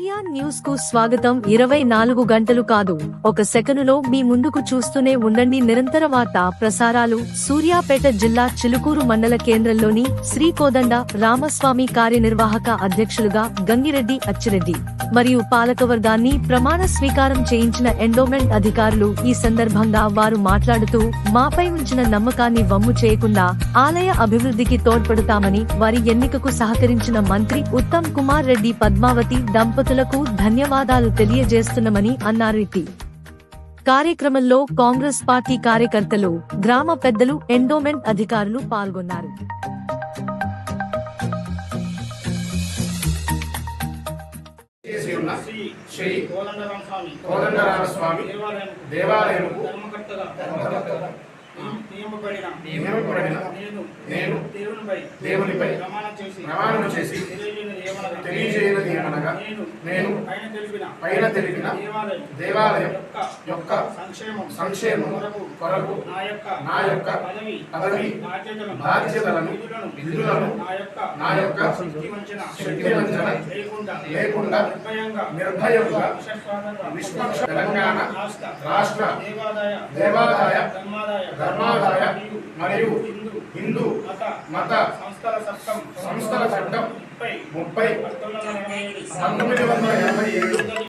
న్యూస్కు స్వాగతం. ఇరవై నాలుగు గంటలు కాదు. ఒక సెకనులో మీ ముందుకు చూస్తూనే ఉండండి. నిరంతర వార్తా ప్రసారాలు. సూర్యాపేట జిల్లా చిలుకూరు మండల కేంద్రంలోని శ్రీకోదండ రామస్వామి కార్యనిర్వాహక అధ్యక్షులుగా గంగిరెడ్డి అచ్చిరెడ్డి మరియు పాలకవర్గాన్ని ప్రమాణ స్వీకారం చేయించిన ఎండోమెంట్ అధికారులు ఈ సందర్భంగా వారు మాట్లాడుతూ మాపై ఉంచిన నమ్మకాన్ని వమ్ము చేయకుండా ఆలయ అభివృద్ధికి తోడ్పడతామని వారి ఎన్నికకు సహకరించిన మంత్రి ఉత్తమ్ కుమార్ రెడ్డి పద్మావతి దంపతులకు ధన్యవాదాలు తెలియజేస్తున్నామని అన్నారు ఇటీ. కార్యక్రమంలో కాంగ్రెస్ పార్టీ కార్యకర్తలు గ్రామ పెద్దలు ఎండోమెంట్ అధికారులు పాల్గొన్నారు. శ్రీ శ్రీ కోదండరామ స్వామి కోదండరామ స్వామి దేవాలయం నియమపడిన నియమపడిన నేను నేను దేవునిపై దేవునిపై ప్రమాణం చేసి ప్రమాణం చేసి తెలియజేయనిది ఏమనగా నేను నేను పైన తెలిపిన పైన తెలిపిన దేవాలయం యొక్క సంక్షేమం కొరకు నా యొక్క పదవి పదవి బాధ్యతలను విధులను నా యొక్క శక్తి వంచన లేకుండా నిర్భయంగా విశ్వక్ష తెలంగాణ రాష్ట్ర దేవాదాయ ధర్మాదాయ ధర్మాదాయ మరియు హిందూ హిందూ మత మత సంస్థల చట్టం సంస్థల చట్టం ముప్పై. పంతొమ్మిది వందల ఎనభై ఏడు.